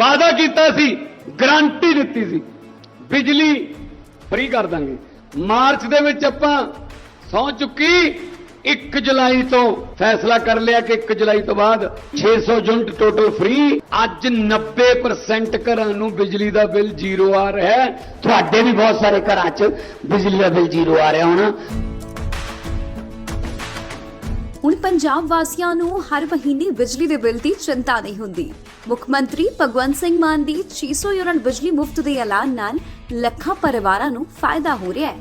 ਵਾਅਦਾ ਕੀਤਾ ਸੀ ਗਰੰਟੀ ਦਿੱਤੀ ਸੀ। ਬਿਜਲੀ ਫ੍ਰੀ ਕਰ ਦਾਂਗੇ। ਮਾਰਚ ਦੇ ਵਿੱਚ ਆਪਾਂ ਸੌ ਚੁੱਕੀ 1 ਜੁਲਾਈ ਤੋਂ ਫੈਸਲਾ ਕਰ ਲਿਆ ਕਿ 1 ਜੁਲਾਈ ਤੋਂ ਬਾਅਦ 600 ਯੂਨਿਟ ਟੋਟਲ ਫ੍ਰੀ ਅੱਜ 90% ਘਰਾਂ ਨੂੰ ਬਿਜਲੀ ਦਾ ਬਿੱਲ ਜ਼ੀਰੋ ਆ ਰਿਹਾ ਹੈ। ਤੁਹਾਡੇ ਵੀ ਬਹੁਤ ਸਾਰੇ ਘਰਾਂ 'ਚ ਬਿਜਲੀ ਦਾ ਬਿੱਲ ਜ਼ੀਰੋ ਆ ਰਿਹਾ ਹੋਣਾ। ਹੁਣ ਪੰਜਾਬ ਵਾਸੀਆਂ ਨੂੰ ਹਰ ਮਹੀਨੇ ਬਿਜਲੀ ਦੇ ਬਿੱਲ ਦੀ ਚਿੰਤਾ ਨਹੀਂ ਹੁੰਦੀ। ਮੁੱਖ ਮੰਤਰੀ ਭਗਵੰਤ ਸਿੰਘ ਮਾਨ ਦੀ 600 ਯੂਨਿਟ ਬਿਜਲੀ ਮੁਫਤ ਦੇ ਐਲਾਨ ਨਾਲ ਲੱਖਾਂ ਪਰਿਵਾਰਾਂ ਨੂੰ ਫਾਇਦਾ ਹੋ ਰਿਹਾ ਹੈ।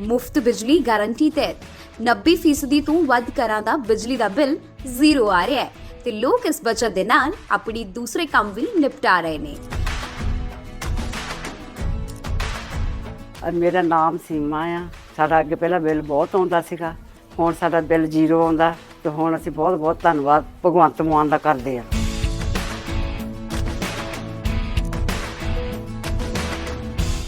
ਮੁਫਤ ਬਿਜਲੀ ਗਾਰੰਟੀ ਤਹਿਤ 90% ਤੋਂ ਵੱਧ ਘਰਾਂ ਦਾ ਬਿਜਲੀ ਦਾ ਬਿੱਲ ਜ਼ੀਰੋ ਆ ਰਿਹਾ ਹੈ ਤੇ ਲੋਕ ਇਸ ਬਚਤ ਦੇ ਨਾਲ ਆਪਣੀ ਦੂਸਰੇ ਕੰਮ ਵੀ ਨਿਪਟਾ ਰਹੇ ਨੇ। ਮੇਰਾ ਨਾਮ ਸੀਮਾ ਆ। ਸਾਡਾ ਅੱਗੇ ਪਹਿਲਾਂ ਬਿੱਲ ਬਹੁਤ ਆਉਂਦਾ ਸੀਗਾ, ਹੁਣ ਸਾਡਾ ਬਿੱਲ ਜ਼ੀਰੋ ਆਉਂਦਾ ਤੇ ਹੁਣ ਅਸੀਂ ਬਹੁਤ ਬਹੁਤ ਧੰਨਵਾਦ, ਭਗਵੰਤ ਮਾਨ ਦਾ ਕਰਦੇ ਆ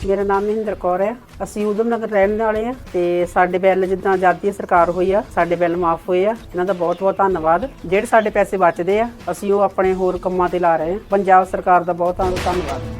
ਮੇਰਾ ਨਾਮ ਮਹਿੰਦਰ ਕੌਰ ਹੈ, ਅਸੀਂ ਉਦਮ ਨਗਰ ਰਹਿਣ ਵਾਲੇ ਆ ਤੇ ਸਾਡੇ ਬਿੱਲ ਜਿੱਦਾਂ ਆਜ਼ਾਦੀ ਸਰਕਾਰ ਹੋਈ ਆ, ਸਾਡੇ ਬਿੱਲ ਮਾਫ ਹੋਏ ਆ, ਇਹਨਾਂ ਦਾ ਬਹੁਤ ਬਹੁਤ ਧੰਨਵਾਦ। ਜਿਹੜੇ ਸਾਡੇ ਪੈਸੇ ਬਚਦੇ ਆ, ਅਸੀਂ ਉਹ ਆਪਣੇ ਹੋਰ ਕੰਮਾਂ ਤੇ ਲਾ ਰਹੇ ਆ ਪੰਜਾਬ ਸਰਕਾਰ ਦਾ ਬਹੁਤ ਬਹੁਤ ਧੰਨਵਾਦ।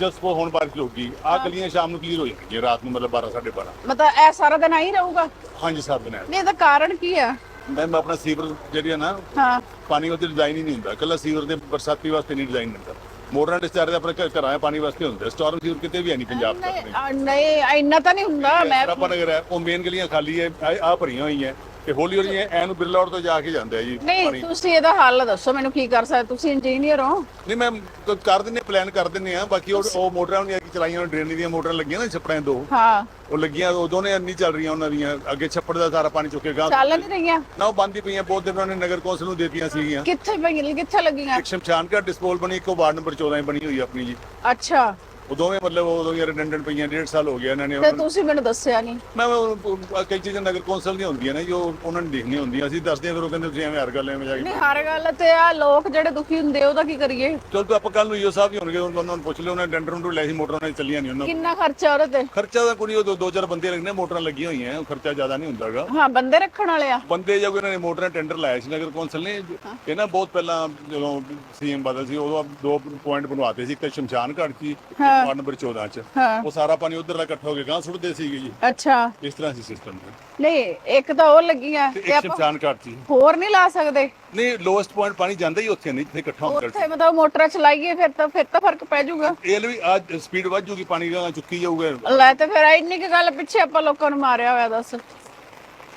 ਜਸ ਕੋ ਹੁਣ ਬਾਰਿਸ਼ ਹੋਊਗੀ ਆ ਗਲੀਆਂ ਸ਼ਾਮ ਨੂੰ ਕਲੀਅਰ ਹੋ ਜਾਣਗੀਆਂ ਰਾਤ ਨੂੰ ਮਤਲਬ 12 12:30 ਮਤਲਬ ਐ ਸਾਰਾ ਦਿਨ ਆਈ ਰਹੂਗਾ? ਹਾਂਜੀ ਦਿਨ ਹੈ ਨਹੀਂ ਇਹਦਾ ਕਾਰਨ ਕੀ ਆ? ਮੈਮ ਆਪਣਾ ਸੀਵਰ ਜਿਹੜੀ ਹੈ ਨਾ ਹਾਂ। ਪਾਣੀ ਵਾਸਤੇ ਡਿਜ਼ਾਈਨ ਹੀ ਨਹੀਂ ਹੁੰਦਾ। ਕੱਲਾ ਸੀਵਰ ਦੇ ਬਰਸਾਤੀ ਵਾਸਤੇ ਨਹੀਂ ਡਿਜ਼ਾਈਨ ਹੁੰਦਾ। ਮੋਟਰਾਂ ਡਿਸਚਾਰਜ ਆਪਣੇ ਘਰਾਂ ਦੇ ਪਾਣੀ ਵਾਸਤੇ ਹੁੰਦਾ। ਸਟਾਰਮ ਸੀਵਰ ਕਿਤੇ ਵੀ ਹੈ ਨਹੀਂ ਪੰਜਾਬ ਦਾ ਨਹੀਂ ਇੰਨਾ ਤਾਂ ਨਹੀਂ ਹੁੰਦਾ। ਮੈਂ ਆਪਾਂ ਨਗਰ ਹੈ। ਉਹ ਮੇਨ ਗਲੀਆਂ ਖਾਲੀ ਹੈ ਆ ਭਰੀਆਂ ਹੋਈਆਂ। ਤੇ ਹੌਲੀ ਹੌਲੀ ਐ ਨੂੰ ਬਿਰਲਾ ਰੋਡ ਤੋਂ ਜਾ ਕੇ ਜਾਂਦੇ ਆ ਜੀ ਨਹੀਂ ਤੁਸੀਂ ਇਹਦਾ ਹੱਲ ਦੱਸੋ ਮੈਨੂੰ ਕੀ ਕਰ ਸਕਦੇ? ਤੁਸੀਂ ਇੰਜੀਨੀਅਰ ਹੋ? ਨਹੀਂ ਮੈਂ ਕਰ ਦਿੰਨੇ ਪਲਾਨ ਕਰ ਦਿੰਨੇ ਆ ਬਾਕੀ ਉਹ ਉਹ ਮੋਟਰਾਂ ਨਹੀਂ ਚਲਾਈਆਂ ਹੋਈਆਂ ਡਰੇਨ ਦੀਆਂ ਮੋਟਰਾਂ ਲੱਗੀਆਂ ਨਾ ਛੱਪੜਾਂ ਦੋ। ਹਾਂ। ਉਹ ਲੱਗੀਆਂ ਉਹ ਦੋਨੇ ਨਹੀਂ ਚੱਲ ਰਹੀਆਂ ਉਹਨਾਂ ਦੀਆਂ। ਅੱਗੇ ਛੱਪੜ ਦਾ ਸਾਰਾ ਪਾਣੀ ਚੁੱਕੇਗਾ ਚੱਲ ਨਹੀਂ ਰਹੀਆਂ? ਨਾ ਉਹ ਬੰਦ ਹੀ ਪਈਆਂ ਬਹੁਤ ਦਿਨ ਉਹਨਾਂ ਨੇ ਨਗਰ ਕੌਂਸਲ ਨੂੰ ਦੇਤੀਆਂ ਸੀਗੀਆਂ। ਕਿੱਥੇ ਪਈਆਂ ਕਿੱਥੇ ਲੱਗੀਆਂ? ਇੱਕ ਸ਼ਮਸ਼ਾਨ ਘਾਟ ਡਿਸਪੋਲ ਬਣੀ ਇੱਕ ਵਾਰਡ ਨੰਬਰ 14 'ਚ ਬਣੀ ਹੋਈ ਆਪਣੀ ਜੀ। ਅੱਛਾ। ਉਹ ਦੋਵੇਂ ਮਤਲਬ ਉਹ ਦੋਵੇਂ ਰਿਡੰਡੈਂਟ ਪਈਆਂ ਡੇਢ ਸਾਲ ਹੋ ਗਿਆ ਇਹਨਾਂ ਨੇ ਤੇ ਤੁਸੀਂ ਮੈਨੂੰ ਦੱਸਿਆ ਨਹੀਂ। ਮੈਂ ਉਹ- ਕਈ ਚੀਜ਼ਾਂ ਨਗਰ ਕੌਂਸਲ ਦੀਆਂ ਹੁੰਦੀਆਂ ਨੇ ਜੋ ਉਹਨਾਂ ਨੇ ਦੇਖਣੀਆਂ ਹੁੰਦੀਆਂ ਅਸੀਂ ਦੱਸਦੇ ਹਾਂ ਫਿਰ ਉਹ ਕਹਿੰਦੇ ਤੁਸੀਂ ਐਵੇਂ ਹਰ ਗੱਲ ਐਵੇਂ ਜਾ ਕੇ ਨਹੀਂ ਹਰ ਗੱਲ ਤੇ ਆ ਲੋਕ ਜਿਹੜੇ ਦੁਖੀ ਹੁੰਦੇ ਉਹਦਾ ਕੀ ਕਰੀਏ? ਚਲ ਤਾਂ ਆਪਾਂ ਕੱਲ ਨੂੰ ਈਓ ਸਾਹਿਬ ਹੀ ਹੋਣਗੇ ਉਹਨਾਂ ਨੂੰ ਪੁੱਛ ਲਿਓ ਉਹਨਾਂ ਨੇ ਡੰਡਰ ਨੂੰ ਲੈ ਸੀ ਮੋਟਰਾਂ ਨਾਲ ਚੱਲੀਆਂ ਨਹੀਂ ਉਹਨਾਂ ਕਿੰਨਾ ਖਰਚਾ ਉਹਦੇ ਤੇ? ਖਰਚਾ ਤਾਂ ਕੋਈ ਉਹ ਦੋ- ਦੋ ਚਾਰ ਬੰਦੇ ਲੱਗਣੇ ਮੋਟਰਾਂ ਲੱਗੀਆਂ ਹੋਈਆਂ ਉਹ ਖਰਚਾ ਜ਼ਿਆਦਾ ਨਹੀਂ ਹੁੰਦਾਗਾ। ਹਾਂ ਬੰਦੇ ਰੱਖਣ ਵਾਲੇ ਆ। ਬੰਦੇ ਜਦੋਂ ਇਹਨਾਂ ਨੇ ਮੋਟਰਾਂ ਟੈਂਡਰ ਲਾਇਆ ਸੀ ਨਗਰ ਕੌਂਸਲ ਨੇ ਇਹ ਨਾ ਬਹੁਤ ਪਹਿਲਾਂ ਜਦੋਂ ਸੀਐਮ ਬਦਲ ਸੀ ਉਦੋਂ ਦੋ ਪੁਆਇੰਟ ਬਣਵਾਤੇ ਸੀ ਇੱਕ ਤਾਂ ਸ਼ਮਸ਼ਾਨ ਘਾਟ ਸੀ ਇੱਕ ਵਾਰਡ ਨੰਬਰ 14 ਚ। ਹਾਂ। ਉਹ ਸਾਰਾ ਪਾਣੀ ਉਧਰ ਦਾ ਇਕੱਠਾ ਹੋ ਕੇ ਗਾਂ ਸੁੱਟਦੇ ਸੀਗੇ ਜੀ। ਅੱਛਾ। ਇਸ ਤਰ੍ਹਾਂ ਸੀ ਸਿਸਟਮ ਨਹੀਂ ਇੱਕ ਤਾਂ ਉਹ ਲੱਗੀ ਆ ਤੇ ਤੇ ਇੱਕ ਆਪਾਂ ਸ਼ਮਸ਼ਾਨ ਘਾਟ ਸੀ। ਹੋਰ ਨਹੀਂ ਲਾ ਸਕਦੇ। ਨਹੀਂ ਲੋਐਸਟ ਪੁਆਇੰਟ ਪਾਣੀ ਜਾਂਦਾ ਹੀ ਉੱਥੇ ਨਹੀਂ ਜਿੱਥੇ ਇਕੱਠਾ ਹੁੰਦਾ ਉੱਥੇ ਮਤਲਬ ਮੋਟਰਾਂ ਚਲਾਈਏ ਫਿਰ ਤਾਂ ਫਿਰ ਤਾਂ ਫ਼ਰਕ ਪੈ ਜਾਊਗਾ। ਇਹ ਲਈ ਅੱਜ ਸਪੀਡ ਵੱਧ ਜੂਗੀ ਪਾਣੀ ਦਾ ਚੁੱਕੀ ਜਾਊਗਾ। ਲੈ ਤੇ ਫਿਰ ਇੰਨੀ ਕੀ ਗੱਲ ਪਿੱਛੇ ਆਪਾਂ ਲੋਕਾਂ ਨੂੰ ਮਾਰਿਆ ਹੋਇਆ ਦੱਸ।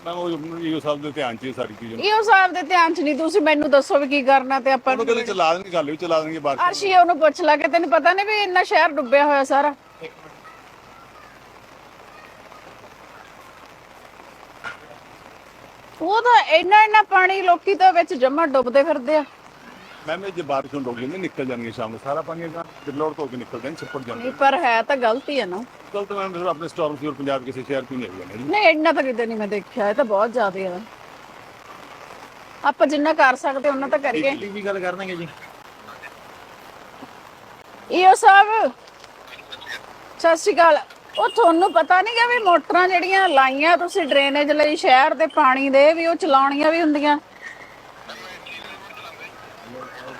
ਮੈਂ ਉਹ ਈਓ ਸਾਹਿਬ ਦੇ ਧਿਆਨ ਚ ਇਹ ਸਾਰੀ ਚੀਜ਼ ਇਹੋ ਸਾਹਿਬ ਦੇ ਧਿਆਨ ਚ ਨਹੀਂ ਤੁਸੀਂ ਮੈਨੂੰ ਦੱਸੋ ਵੀ ਕੀ ਕਰਨਾ ਤੇ ਆਪਾਂ ਉਹਨੂੰ ਕਹਿੰਦੇ ਚਲਾ ਦੇਣਗੇ ਗੱਲ ਵੀ ਚਲਾ ਦੇਣਗੇ ਬਾਅਦ ਚ। ਅਰਸ਼ੀ ਉਹਨੂੰ ਪੁੱਛ ਲਾ ਕਿ ਤੈਨੂੰ ਪਤਾ ਨਹੀਂ ਵੀ ਇੰਨਾ ਸ਼ਹਿਰ ਡੁੱਬਿਆ ਹੋਇਆ ਸਾਰਾ ਉਹ ਤਾਂ ਇੰਨਾ ਇੰਨਾ ਪਾਣੀ ਲੋਕੀ ਤਾਂ ਵਿੱਚ ਜਮਾ ਡੁੱਬਦੇ ਫਿਰਦੇ ਆ ਮੈਂ ਮੈਂ ਜੇ ਬਾਰਿਸ਼ ਹੋਣ ਲੱਗੀ ਨਹੀਂ ਨਿਕਲ ਜਾਣਗੇ ਸ਼ਾਮ ਨੂੰ ਸਾਰਾ ਪਾਣੀ ਅਗਾ ਬਿਰਲੋੜ ਤੋਂ ਕੇ ਨਿਕਲਦੇ ਨੇ ਛੱਪੜ ਜਾਂਦੇ ਨਹੀਂ ਪਰ ਹੈ ਤਾਂ ਗਲਤੀ ਹੈ ਨਾ। ਚਲ ਤਾਂ ਮੈਂ ਫਿਰ ਆਪਣੇ ਸਟਾਰਮ ਫਿਊਰ ਪੰਜਾਬ ਕਿਸੇ ਸ਼ਹਿਰ ਤੋਂ ਨਹੀਂ ਆਈ ਨਹੀਂ ਇੰਨਾ ਤਾਂ ਕਿਤੇ ਨਹੀਂ ਮੈਂ ਦੇਖਿਆ ਇਹ ਤਾਂ ਬਹੁਤ ਜ਼ਿਆਦਾ ਹੈ। ਆਪਾਂ ਜਿੰਨਾ ਕਰ ਸਕਦੇ ਉਹਨਾਂ ਤਾਂ ਕਰੀਏ। ਵੀ ਗੱਲ ਕਰ ਦਾਂਗੇ ਜੀ। ਈਓ ਸਾਹਿਬ ਸਤਿ ਸ਼੍ਰੀ ਅਕਾਲ। ਉਹ ਤੁਹਾਨੂੰ ਪਤਾ ਨਹੀਂ ਕਿ ਵੀ ਮੋਟਰਾਂ ਜਿਹੜੀਆਂ ਲਾਈਆਂ ਤੁਸੀਂ ਡਰੇਨੇਜ ਲਈ ਸ਼ਹਿਰ ਦੇ ਪਾਣੀ ਦੇ ਵੀ ਉਹ ਚਲਾਉਣੀਆਂ ਵੀ ਹੁੰਦੀਆਂ।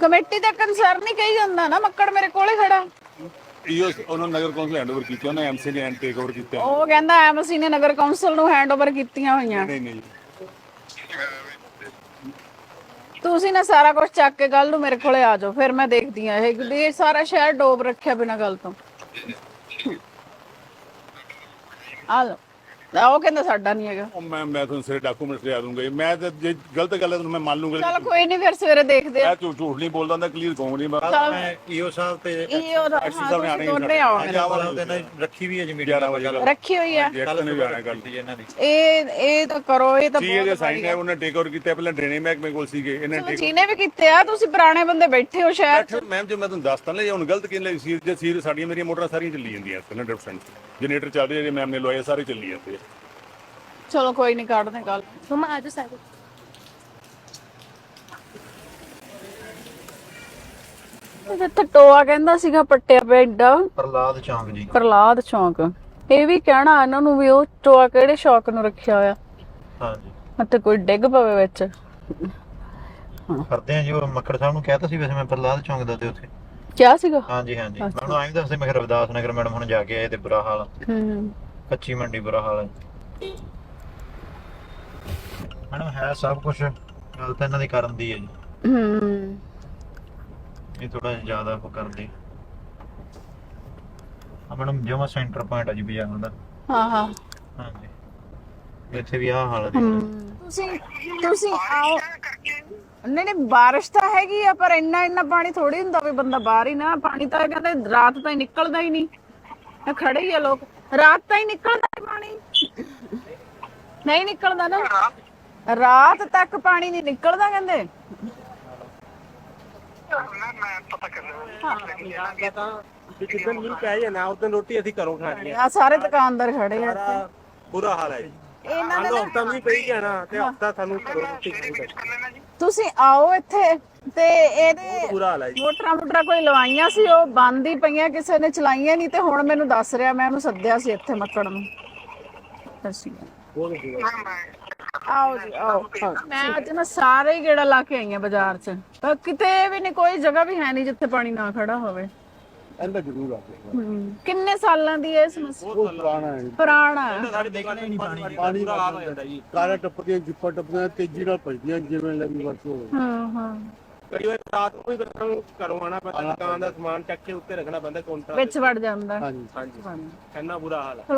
ਕਮੇਟੀ ਦਾ ਕੰਸਰਨ ਨਹੀਂ ਕਹੀ ਜਾਂਦਾ ਨਾ ਮੱਕੜ ਮੇਰੇ ਕੋਲੇ ਖੜਾ। ਈਓ ਉਹਨਾਂ ਨਗਰ ਕੌਂਸਲ ਹੈਂਡਓਵਰ ਕੀਤੀ ਉਹਨਾਂ ਐਮਸੀ ਨੇ ਹੈਂਡ ਟੇਕ ਓਵਰ ਕੀਤਾ। ਉਹ ਕਹਿੰਦਾ ਐਮਸੀ ਨੇ ਨਗਰ ਕੌਂਸਲ ਨੂੰ ਹੈਂਡਓਵਰ ਕੀਤੀਆਂ ਹੋਈਆਂ। ਨਹੀਂ ਨਹੀਂ ਤੁਸੀਂ ਨਾ ਸਾਰਾ ਕੁਝ ਚੱਕ ਕੇ ਕੱਲ ਨੂੰ ਮੇਰੇ ਕੋਲੇ ਆ ਜਾਓ ਫਿਰ ਮੈਂ ਦੇਖਦੀ ਆ ਇਹ ਇਹ ਸਾਰਾ ਸ਼ਹਿਰ ਡੋਬ ਰੱਖਿਆ ਬਿਨਾਂ ਗੱਲ ਤੋਂ। ਆ ਲਓ। ਆ ਉਹ ਕਹਿੰਦਾ ਸਾਡਾ ਨਹੀਂ ਹੈਗਾ। ਉਹ ਮੈਂ ਮੈਂ ਤੁਹਾਨੂੰ ਸਾਰੇ ਡਾਕੂਮੈਂਟਸ ਲਿਆ ਦੂੰਗਾ ਜੀ। ਮੈਂ ਤਾਂ ਜੇ ਗਲਤ ਗੱਲ ਹੈ ਤੁਹਾਨੂੰ ਮੈਂ ਮੰਨ ਲੂੰਗਾ। ਚਲ ਕੋਈ ਨਹੀਂ ਫਿਰ ਸਵੇਰੇ ਦੇਖਦੇ ਆ। ਮੈਂ ਝੂਠ ਝੂਠ ਨਹੀਂ ਬੋਲਦਾ ਹੁੰਦਾ ਕਲੀਅਰ ਕਹੂੰਗੀ ਮੈਂ ਮੈਂ ਈਓ ਸਾਹਿਬ ਤੇ ਇਹ ਉਹਦਾ ਐਕਸੀ ਹਾਂ ਸਾਹਿਬ ਨੇ ਤੁਸੀਂ ਆਣੇ ਦੋਨੇ ਆਓ ਮੇਰੇ ਕੋਲ। ਦੇ ਨਾਲ ਰੱਖੀ ਵੀ ਹੈ ਜੀ ਮੀਡੀਆ 11 ਵਜੇ ਦਾ ਰੱਖੀ ਹੋਈ ਆ। ਐਕਟ ਨੇ ਵੀ ਆਣਾ ਕਰ ਜੀ ਇਹਨਾਂ ਦੀ ਇਹ ਇਹ ਤਾਂ ਕਰੋ ਇਹ ਤਾਂ ਸੀ ਇਹਦੇ ਬਹੁਤ ਸਾਈਨ ਹੈ ਉਹਨੇ ਟੇਕ ਓਵਰ ਕੀਤਾ ਪਹਿਲਾਂ ਡਰੇਨੇ ਮਹਿਕਮੇ ਕੋਲ ਸੀਗੇ ਇਹਨੇ ਚਲੋ ਜਿਹਨੇ ਵੀ ਕੀਤੇ ਆ ਤੁਸੀਂ ਪੁਰਾਣੇ ਬੰਦੇ ਬੈਠੇ ਹੋ ਸ਼ਹਿਰ ਚ ਮੈਮ ਜੇ ਮੈਂ ਤੁਹਾਨੂੰ ਦੱਸਤਾ ਨਾ ਜੇ ਹੁਣ ਗਲਤ ਕਿਨ ਲਈ ਸੀ? ਜੇ ਸੀ ਸਾਡੀਆਂ ਮੇਰੀਆਂ ਮੋਟਰਾਂ ਸਾਰੀਆਂ ਚੱਲੀ ਜਾਂਦੀਆਂ 100% ਜਨਰੇਟਰ ਚੱਲ ਰਹੇ ਜੇ ਮੈਮ ਨੇ ਲਵਾਏ ਸਾਰੇ ਚੱਲੀ ਜਾਂਦੇ ਆ। ਚਲੋ ਕੋਈ ਨਹੀਂ ਕੱਢਦੇ ਗੱਲ ਮਮਾ ਆਜੋ ਸਾਰੇ। ਜਿੱਥੇ ਟੋਆ ਕਹਿੰਦਾ ਸੀਗਾ ਪੱਟਿਆ ਪਿਆ ਏਡਾ। ਪ੍ਰਲਾਦ ਚੌਂਕ ਜੀ। ਪ੍ਰਲਾਦ ਚੌਂਕ। ਇਹ ਵੀ ਕਹਿਣਾ ਇਹਨਾਂ ਨੂੰ ਵੀ ਉਹ ਟੋਆ ਕਿਹੜੇ ਸ਼ੌਕ ਨੂੰ ਰੱਖਿਆ ਹੋਇਆ। ਹਾਂਜੀ। ਅਤੇ ਕੋਈ ਡਿੱਗ ਪਵੇ ਵਿੱਚ। ਕਰਦੇ ਆ ਜੀ ਉਹ ਮੱਕੜ ਸਾਹਿਬ ਨੂੰ ਕਹਿਤਾ ਸੀ ਵੈਸੇ ਮੈਂ ਪ੍ਰਲਾਦ ਚੌਂਕ ਦਾ ਤੇ ਉੱਥੇ। ਕਿਆ ਸੀਗਾ? ਹਾਂਜੀ ਹਾਂਜੀ। ਮੈਂ ਉਹਨੂੰ ਐਂ ਦੱਸਦੇ ਮੈਂ ਰਵਿਦਾਸ ਨਗਰ ਮੈਡਮ ਹੁਣ ਜਾ ਕੇ ਆਏ ਤੇ ਬੁਰਾ ਹਾਲ ਆ। ਹੂੰ ਕੱਚੀ ਮੰਡੀ ਬੁਰਾ ਹਾਲ ਹੈ ਮੈਡਮ ਹੈ ਸਭ ਕੁਝ ਗੱਲ ਤਾਂ ਇਹਨਾਂ ਦੀ ਕਰਨ ਦੀ ਹੈ ਜੀ। ਹੂੰ। ਇਹ ਥੋੜਾ ਜ਼ਿਆਦਾ ਉਹ ਕਰਦੇ। ਆ ਮੈਡਮ ਜਮਾ ਸੈਂਟਰ ਪੁਆਇੰਟ ਆ ਜੀ ਬਾਜ਼ਾਰ ਦਾ। ਹਾਂ ਹਾਂ। ਹਾਂਜੀ। ਇੱਥੇ ਵੀ ਆਹ ਹਾਲ ਹੈ। ਤੁਸੀਂ ਤੁਸੀਂ ਆਓ। ਨਹੀਂ ਨਹੀਂ ਬਾਰਿਸ਼ ਤਾਂ ਹੈਗੀ ਆ ਪਰ ਇੰਨਾ ਇੰਨਾ ਪਾਣੀ ਥੋੜੀ ਹੁੰਦਾ ਵੀ ਬੰਦਾ ਬਾਹਰ ਹੀ ਨਾ। ਪਾਣੀ ਤਾਂ ਕਹਿੰਦੇ ਰਾਤ ਤਾਂ ਹੀ ਨਿਕਲਦਾ ਹੀ ਨਹੀਂ। ਇਹ ਖੜੇ ਹੀ ਆ ਲੋਕ। ਰਾਤ ਤਾਂ ਹੀ ਨਿਕਲਦਾ ਹੀ ਪਾਣੀ। ਨਹੀਂ ਨਿਕਲਦਾ ਨਾ। ਰਾਤ ਤੱਕ ਪਾਣੀ ਨਹੀਂ ਨਿਕਲਦਾ ਕਹਿੰਦੇ। ਜਿੱਦਣ ਮੀਂਹ ਪੈ ਜਾਣਾ ਉਦੋਂ ਰੋਟੀ ਅਸੀਂ ਘਰੋਂ ਖਾਣੀ ਆ ਸਾਰੇ ਦੁਕਾਨਦਾਰ ਖੜੇ ਆ ਬੁਰਾ ਹਾਲ ਹੈ ਜੀ। ਇਹਨਾਂ ਦੇ ਹਫਤਾ ਮੀਂਹ ਪਈ ਜਾਣਾ ਤੇ ਹਫਤਾ ਸਾਨੂੰ ਰੋਟੀ ਖਾਣੀ ਤੁਸੀਂ ਆਓ ਇੱਥੇ ਤੇ ਇਹਦੇ ਮੋਟਰਾਂ ਮੋਟਰਾਂ ਕੋਈ ਲਵਾਈਆਂ ਸੀ ਉਹ ਬੰਦ ਹੀ ਪਈਆਂ ਕਿਸੇ ਨੇ ਚਲਾਈਆਂ ਨਹੀਂ ਤੇ ਹੁਣ ਮੈਨੂੰ ਦੱਸ ਰਿਹਾ ਮੈਂ ਉਹਨੂੰ ਸੱਦਿਆ ਸੀ ਇੱਥੇ ਮੱਕੜ ਨੂੰ। ਅਸੀਂ ਆਓ ਜੀ ਆਓ। ਮੈਂ ਅੱਜ ਨਾ ਸਾਰੇ ਹੀ ਗੇੜਾ ਲਾ ਕੇ ਆਈ ਆ ਬਾਜ਼ਾਰ 'ਚ। ਪਰ ਕਿਤੇ ਵੀ ਨਹੀਂ ਕੋਈ ਜਗ੍ਹਾ ਵੀ ਹੈ ਨਹੀਂ ਜਿੱਥੇ ਪਾਣੀ ਨਾ ਖੜਾ ਹੋਵੇ। ਇਹਦਾ ਜ਼ਰੂਰ ਆ ਹੂੰ। ਕਿੰਨੇ ਸਾਲਾਂ ਦੀ ਇਹ ਸਮੱਸਿਆ ਉਹ ਪੁਰਾਣਾ ਹੈ। ਪੁਰਾਣਾ ਹੈ। ਸਾਡੇ ਦੇਖਣੇ ਨਹੀਂ ਪਾਣੀ ਪਾਣੀ ਬੁਰਾ ਹਾਲ ਹੋ ਜਾਂਦਾ ਜੀ। ਕਾਰਾਂ ਟੱਪਦੀਆਂ ਜਿੱਪਾਂ ਟੱਪਦੀਆਂ ਤੇਜ਼ੀ ਨਾਲ ਭਜਦੀਆਂ ਜਿਵੇਂ ਲੱਗੀ ਵਰਤ ਹੋਵੇ। ਹਾਂ ਹਾਂ। ਕਈ ਵਾਰ ਰਾਤ ਨੂੰ ਵੀ ਘਰੋਂ ਘਰੋਂ ਆਣਾ ਪੈਂਦਾ ਦੁਕਾਨ ਦਾ ਸਮਾਨ ਚੱਕ ਕੇ ਉੱਤੇ ਰੱਖਣਾ ਪੈਂਦਾ ਕਾਊਂਟਰ ਵਿੱਚ ਵੜ ਜਾਂਦਾ। ਹਾਂਜੀ। ਹਾਂਜੀ। ਇੰਨਾ ਬੁਰਾ ਹਾਲ ਹੈ